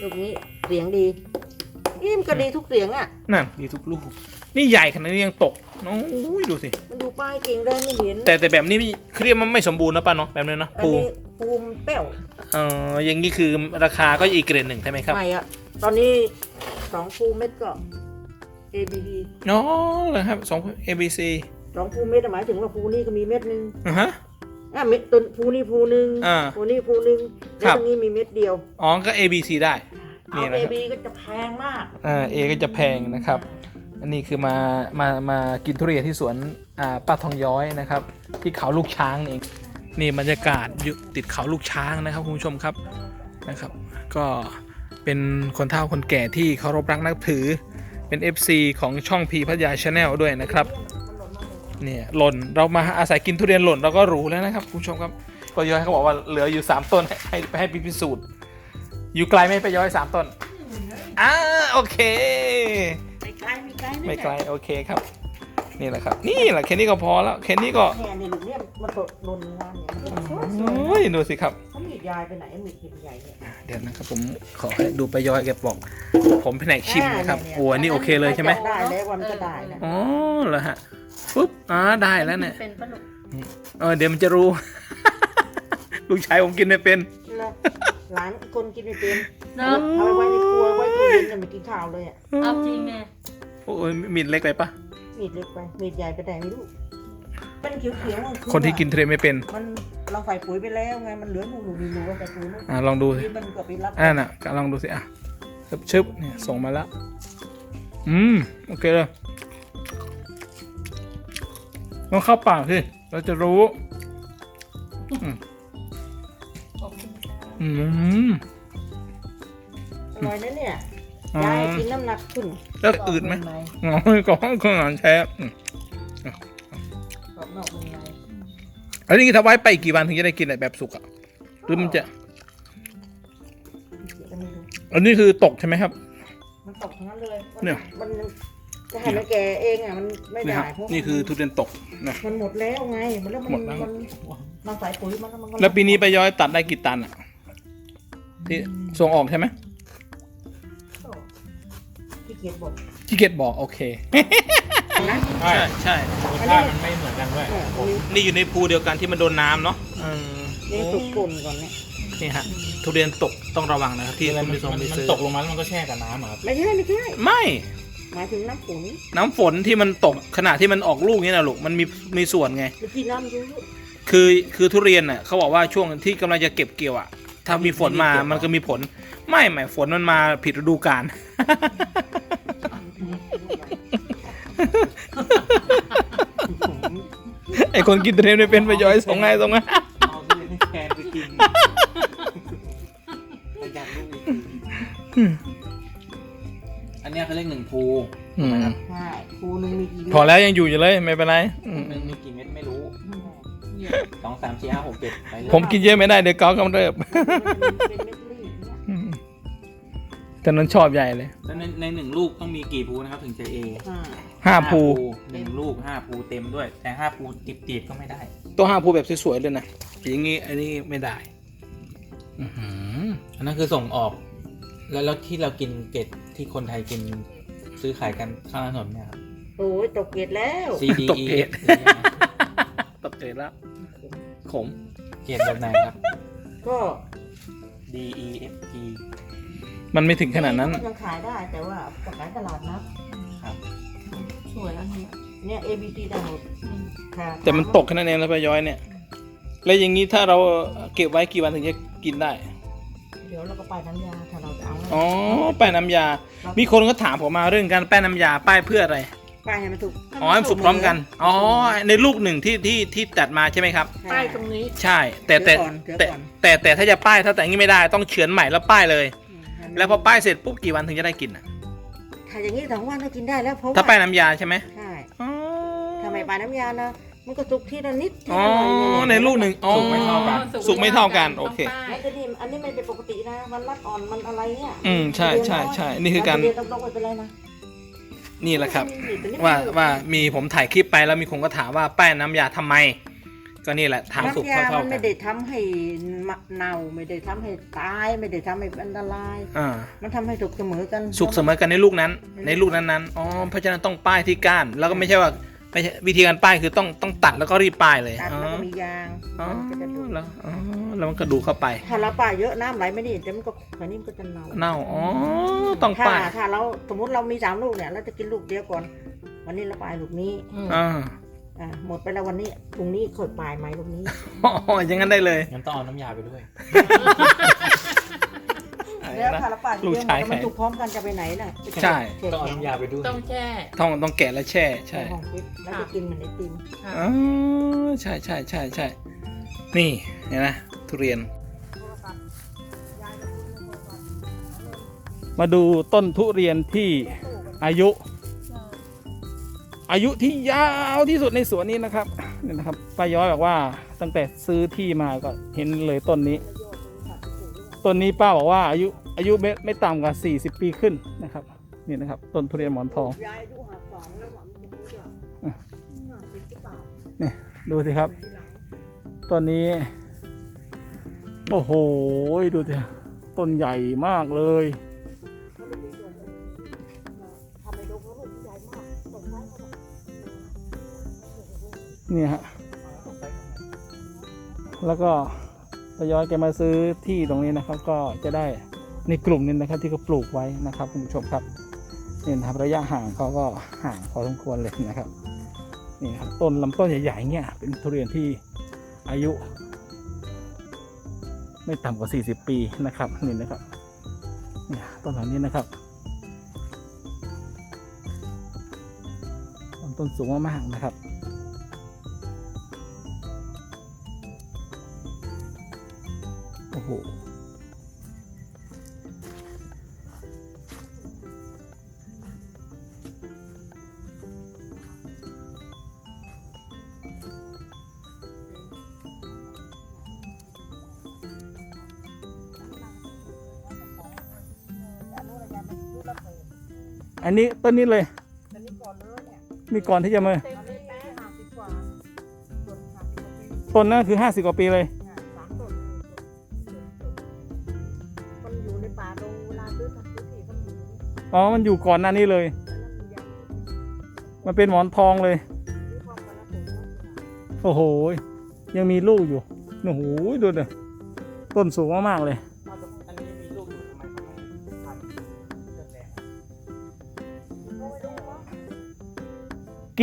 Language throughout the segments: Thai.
ลูกนี้เสียงดีนี่มันก็ดีทุกเสียงอะ นั่นดีทุกลูก นี่ใหญ่ขนาดนี้ยังตกโอ้ยดูสิ มันดูป้ายเก่งได้ไม่เห็นแต่แต่แบบนี้เครียมมันไม่สมบูรณ์นะป้าเนาะแบบนี้เนาะอันปูนี้ปูมนเป้วเอออย่างนี้คือราคาก็อีกเกรดหนึ่งใช่ไหมครับใหม่อะ ตอนนี้สองปูเม็ดก็ A B D อ๋อเหรอครับสอง A B C สองปูเม็ดอะหมายถึงว่าปูนี่ก็มีเม็ดหนึ่งอะฮะ อะเม็ดต้นปูนี่ปูหนึ่งอ่าปูนี่ปูหนึ่ง คแล้รัวบตรงนี้มีเม็ดเดียวอ๋อก็ A B C ได้นี่เอานะ A ครับ B ก็จะแพงมาก อ่า A ก็จะแพงนะครับ อันนี้คือมามามากินทุเรียนที่สวนอ่าป้าทองย้อยนะครับ ที่เขาลูกช้างนี่เองนี่บรรยากาศอยู่ติดเขาลูกช้างนะครับคุณผู้ชมครับนะครับ ก็เป็นคนเฒ่าคนแก่ที่เคารพรักนับถือเป็น FC ของช่องพีพัทยาชาแนลด้วยนะครับ เนี่ยหล่นเรามาอาศัยกินทุเรียนหล่นเราก็รู้แล้วนะครับคุณผู้ชมครับ ก็ย้อยเขาบอกว่าเหลืออยู่ 3 ต้นให้ให้ให้พิสูจน์อยู่ไกลไหมไปย้อยสามต้นอ่าโอเค ไม่ไกลไม่ไกลไม่ไกลโอเคครับ นี่แหละครับ นี่แหละแค่นี้ก็พอแล้วแค่นี้ก็แค่นี้ลูกเนี่ยมันตกหล่นงานเนี่ยมันก็สโอวย้ยดูสิครับๆเขามีดยายไปไหนมีดเข็มใหญ่เนี่ยเดี๋ยวนะครับผมขอให้ดูไปย้อยแกบอกผมแผนกชิมนะครับอ่าโอ้อันนี่โอเคเลยใช่ไหมได้แล้ววันก็ได้นะอ๋อเหรอฮะปุ๊บอ่าได้แล้วเนี่ยเป็นปะลูกเออเดี๋ยวมันจะรู้ ลูกชายผมกินไม่เป็นแล้วหลานคนกินไม่เป็นเนาะเอาไปไว้ในครัวไว้ตู้เย็นน่ะไม่กินข้าวเลยอะเอาจริงไงโอ้ยมีดเล็กไปปะมีดเล็กไปมีดใหญ่ไปไหนไม่รู้เป็นเขียวๆมันอคนที่กินทุเรียนไม่เป็น มันเราใส่ปุ๋ยไปแล้วไงมันเหลือหนูหนูหนูๆแต่ปุ๋ยนู่นอ่าลองดูสิที่มันก็ไปรับอ่าน่ะลองดูสิอะชึบชึบเนี่ยส่งมาแล้วอืมโอเคเลยต้องเข้าปากสิเราจะรู้ขอบคุณค่ะ อืมอร่อยนะเนี่ยอ๋อยายกินน้ำหนักขึ้นแล้วอืดไหมอ๋อก็ข้างหลังแช่อืมกรอบนอกนุ่มในอันนี้ถ้าไว้ไปอีกกี่วันถึงจะได้กินแบบสุกอะหรือมันจะเดี๋ยวจะไม่รู้อันนี้คือตกใช่ไหมครับ มันตกทั้งนั้นเลยมัเนี่ยมันจะให้มันแก่เองอะมันไม่นี่ได้ครับเพราะนี่คือทุเรียนตกนะมันหมดแล้วไง มันแล้วมันหมดแล้วมันเราใส่ปุ๋ยมันแล้วมันก็แล้วปีนี้ไปย้อยตัดได้กี่ตันอะ ที่ส่งออกใช่ไหมขี้เกียจบ่นที่เกียจบอกโอเค นะใช่ใช่รสชาติมันไม่เหมือนกันด้วยเอออันนี้นี่อยู่ในภูเดียวกันที่มันโดนน้ำเนาะอืมนี่สุกป่นก่อนเนี่ย นี่ฮะทุเรียนตกต้องระวังนะครับที่อะไรคุณมันผู้ชมไปมันซื้อตกลงมาแล้วมันก็แช่กับน้ำอะครับไม่ใช่ไม่ใช่ไม่ หมายถึงน้ำฝนน้ำฝนที่มันตกขณะที่มันออกลูกนี่นะลูกมันมีมีส่วนไงเมื่อกี้น้ำเยอะคือคือทุเรียนน่ะเขาบอกว่าช่วงที่กำลังจะเก็บเกี่ยวอะ ถ้ามีฝนมามันก็มีผล ไม่หมายฝนมันมาผิดฤดูกาล ไอคนกินทุเรียนไม่เป็นไปย้อยส่งไงส่งไงเอาทุเรียนให้แคนไปกินประหยัดลูกอีกอันเนี้ยเขาเรียกหนึ่งภู อืมใช่คูนึงมีกี่เม็ดพอแล้วยังอยู่อยู่เลยไม่เป็นไรอืม สองสามสี่ห้าหกเจ็ดไปเลยผมกินเยอะไม่ได้เดี๋ยวเกากำเริบเป็นเม็ดรีบเนี่ยอืมแต่นั้นชอบใหญ่เลยแล้วในในหนึ่งลูกต้องมีกี่ภูนะครับถึงจะเออ่าห้าภูหนึ่งลูกห้าภูเต็มด้วย แต่ห้าภูติดติดๆก็ไม่ได้ ตัวห้าภูแบบสวยๆเลยนะอย่างงี้อันนี้ไม่ได้อือหืออันนั้นคือส่งออก แล้วแล้วที่เรากินเกตที่คนไทยกินซื้อขายกันข้างถนนเนี่ยครับโอ้ยตกเกตแล้ว C D ตก E เกรด หรือยังไงตกเกรดแล้วขมเกตแบบไหนครับ ก็ D E F G มันไม่ถึงขนาดนั้น ยังขายได้แต่ว่าก็ขายตลาดนัดครับ สวยอันนี้เนี่ย A B C ได้หมดค่ะแต่มันตกแค่นั้นเองแล้วไปย้อยเนี่ย แล้วอย่างนี้ถ้าเราเก็บไว้กี่วันถึงจะกินได้ เดี๋ยวเราก็ไปน้ำยาถ้าเราจะเอาอ๋อแป้งน้ำยา มีคนก็ถามผมมาเรื่องการแป้งน้ำยาป้ายเพื่ออะไร ไปให้มันถูกอ๋อให้มันสุกพร้อมกัน อ๋อ ในลูกหนึ่งที่ที่ที่ตัดมาใช่ไหมครับ ป้ายตรงนี้ใช่ แต่แต่เดี๋ยวก่อนเดี๋ยวแต่ก่อนแต่แต่ถ้าจะป้ายถ้าแต่งนี้ไม่ได้ต้องเฉือนใหม่แล้วป้ายเลยอืมให้มันแล้วพอป้ายเสร็จปุ๊บกี่วันถึงจะได้กินอะถ้าอย่างนี้สองวันก็กินได้แล้วเพราะว่าถ้าป้ายน้ำยาใช่ไหมใช่อ๋อถ้าไม่ไปน้ำยานะมันก็สุกทีละนิดทีอ๋อละหน่อยในลูกหนึ่งอ๋อสุกไม่เท่ากัน สุกไม่เท่ากัน โอเคต้องป้ายไม่จะดีอันนี้ไม่เป็นปกตินะ มันรัดอ่อน มันอะไรเนี่ย อืม ใช่ใช่ใช่นี่คือการเรียนต้องไม่เป็นไรนะ นี่แหละครับแต่นี่ว่าไม่ว่ามีผมถ่ายคลิปไปแล้วมีคนก็ถามว่าแป้งน้ำยาทำไม ก็นี่แหละทางสุกน้ำยาเท่ามันๆกัไม่นได้ทำให้เน่าไม่ได้ทำให้ตายไม่ได้ทำให้อันตราย อ่ามันทำให้สุกเสมอกัน สุกเสมอกันในลูกนั้น ในลูกนั้นๆอ๋อเพราะฉะนั้นต้องป้ายที่ก้าน แล้วก็ไม่ใช่ว่า ไม่ใช่วิธีการป้ายคือต้องต้องตัดแล้วก็รีบป้ายเลยตัดอ๋อแล้วก็มียางอ๋อมันก็จะดูแล้วอ๋อแล้วมันก็ดูเข้าไป ถ้าเราป่าเยอะน้ำไหลไม่ดีเดี๋ยวมันก็อันนี้มันก็จะเน่าเน่าอ๋อต้องถ้าป้ายถ้าเราสมมติเรามีสามลูกเนี่ยเราจะกินลูกเดียวก่อน วันนี้เราปลายลูกนี้อ่าอ่าหมดไปแล้ววันนี้พรุ่งนี้ค่อยปลายไหมลูกนี้อ๋ออย่างนั้นได้เลยงั้นต้องเอาน้ำยาไปด้วย แล้วถ้าเราปลายลูกชายเดีวมันใครสุกพร้อมกันจะไปไหนน่ะใช่แช่ต้องเอาแข็งน้ำยาไปด้วย ต้องแช่ต้องต้องแกะและแช่ในใช่ห้องฟิตแล้วจะกินเหมือนไอติมค่ะอ๋อใช่ใช่ใช่ใช่นี่เห็นไหมทุเรียน มาดูต้นทุเรียนที่อายุ อายุที่ยาวที่สุดในสวนนี้นะครับนี่นะครับป้าย้อยบอกว่าตั้งแต่ซื้อที่มาก็เห็นเลยต้นนี้ ต้นนี้ป้าบอกว่าอายุ อายุไม่ไม่ต่ำกว่า 40 ปีขึ้นนะครับ นี่นะครับ ต้นทุเรียนหมอนทองยายอายุหกสองแล้วหว่าอะห้าสิบหรือนี่ดูสิครับต้นนี้ โอ้โห ดูสิต้นใหญ่มากเลยนี่ฮะ แล้วก็ทยอยแกมาซื้อที่ตรงนี้นะครับ ก็จะได้ ในกลุ่มนี้นะครับที่เขาปลูกไว้นะครับคุณผู้ชมครับนี่นะครับระยะห่างเขาก็ห่างพอสมควรเลยนะครับนี่ครับต้นลำต้นใหญ่ๆเนี่ยเป็นทุเรียนที่อายุ ไม่ต่ำกว่า 40 ปีนะครับนี่นะครับเนี่ยต้นเหล่านี้นะครับต้นสูงมากๆนะครับ อันนี้ต้นนี้เลยอันนี้ก่อนเลยเนี่ยมีก่อนที่จะมาอันนี้แป้งห้าสิบกว่าส่วนห้าสิบกว่าปีต้นนั้นคือ 50 กว่าปีเลย เนี่ยสามต้นมันอยู่ในป่าตรงเวลาซื้อทำซื้อที่ก็มีอ๋อ มันอยู่ก่อนหน้านี้เลยอันนั้นมียางมันเป็นหมอนทองเลย ซื้อพร้อมกันแล้วผมว่าโอ้โห ยังมีลูกอยู่โอ้โหดูดิต้นสูงมากๆเลย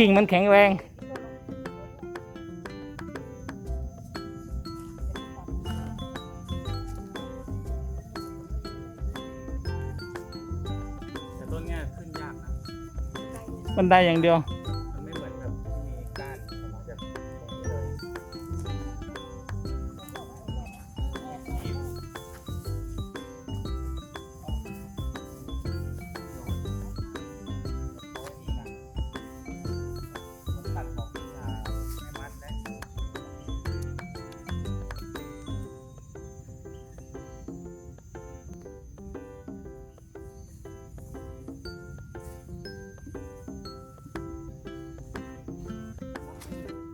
กิ่งมันแข็งแรง แต่ต้นเนี้ยขึ้นยากนะมันได้อย่างเดียว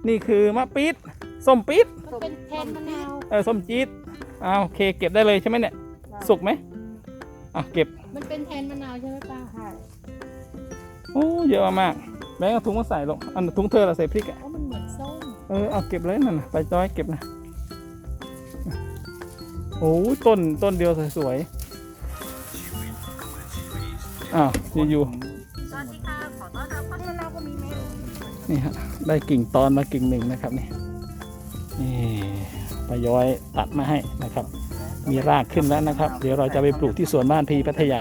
นี่คือมะปี๊ดส้มปี๊ดมันเป็นแทนมะนาวเออส้มจี๊ดอ้าวโอเคเก็บได้เลยใช่ไหมเนี่ย สุกไหมอะเก็บมันเป็นแทนมะนาวใช่ไหมป้าใช่โอ้เยอะมากแบงค์เอาถุงมาใส่ลงอันถุงเธอเราใส่พริกอะเพราะมันเหมือนส้มเออเอาเก็บเลยนั่นนะไปจอยเก็บนะโอ้ยต้นต้นเดียวสวยๆอ้าวอยู่ส นี่ฮะได้กิ่งตอนมากิ่งหนึ่งนะครับนี่นี่ปย้อยตัดมาให้นะครับ มีรากขึ้นแล้วนะครับ เดี๋ยวเราจะไปปลูกที่สวนบ้านพีพัทยา